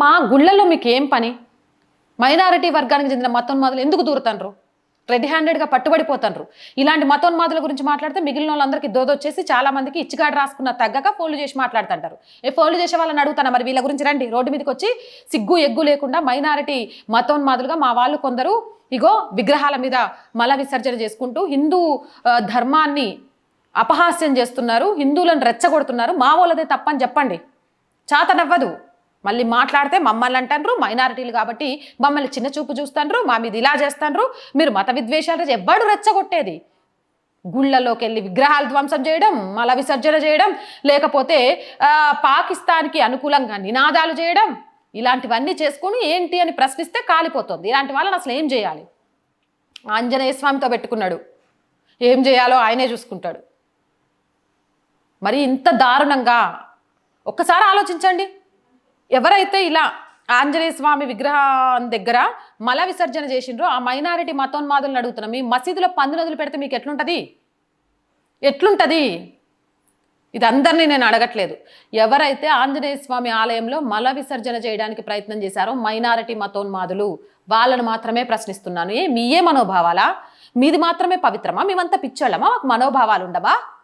మా గుళ్ళల్లో మీకు ఏం పని? మైనారిటీ వర్గానికి చెందిన మతోన్మాదులు ఎందుకు దూరుతాండ్రు? రెడ్ హ్యాండెడ్గా పట్టుబడిపోతారు ఇలాంటి మతోన్మాదుల గురించి మాట్లాడితే మిగిలిన వాళ్ళందరికీ దోదొచ్చేసి చాలా మందికి ఇచ్చిగాడు రాసుకున్న తగ్గక ఫోన్లు చేసి మాట్లాడుతుంటారు. ఏ ఫోన్లు చేసే వాళ్ళని అడుగుతాను మరి వీళ్ళ గురించి రండి. రోడ్డు మీదకి వచ్చి సిగ్గు ఎగ్గు లేకుండా మైనారిటీ మతోన్మాదులుగా మా వాళ్ళు కొందరు ఇగో విగ్రహాల మీద మల విసర్జన చేసుకుంటూ హిందూ ధర్మాన్ని అపహాస్యం చేస్తున్నారు. హిందువులను రెచ్చగొడుతున్నారు. మా వాళ్ళదే తప్పని చెప్పండి. చాతనవ్వదు. మళ్ళీ మాట్లాడితే మమ్మల్ని అంటారు మైనారిటీలు కాబట్టి మమ్మల్ని చిన్న చూపు చూస్తాండ్రు మా మీద ఇలా చేస్తాండ్రు. మీరు మత విద్వేషాలు ఎవ్వడు రెచ్చగొట్టేది. గుళ్ళలోకి వెళ్ళి విగ్రహాలు ధ్వంసం చేయడం మల విసర్జన చేయడం లేకపోతే పాకిస్తాన్కి అనుకూలంగా నినాదాలు చేయడం ఇలాంటివన్నీ చేసుకొని ఏంటి అని ప్రశ్నిస్తే కాలిపోతుంది. ఇలాంటి వాళ్ళని అసలు ఏం చేయాలి? ఆంజనేయ స్వామితో పెట్టుకున్నాడు. ఏం చేయాలో ఆయనే చూసుకుంటాడు. మరి ఇంత దారుణంగా ఒక్కసారి ఆలోచించండి. ఎవరైతే ఇలా ఆంజనేయ స్వామి విగ్రహం దగ్గర మల విసర్జన చేసిండ్రో ఆ మైనారిటీ మతోన్మాదులను అడుగుతున్నాం. మీ మసీదులో పందులు వదిలి పెడితే మీకు ఎట్లుంటుంది? ఎట్లుంటుంది? ఇది అందరినీ నేను అడగట్లేదు. ఎవరైతే ఆంజనేయ స్వామి ఆలయంలో మల విసర్జన చేయడానికి ప్రయత్నం చేశారో మైనారిటీ మతోన్మాదులు వాళ్ళను మాత్రమే ప్రశ్నిస్తున్నాను. ఏ మీయే మనోభావాలా? మీది మాత్రమే పవిత్రమా? మేమంతా పిచ్చోళ్ళమా? మాకు మనోభావాలు ఉండవా?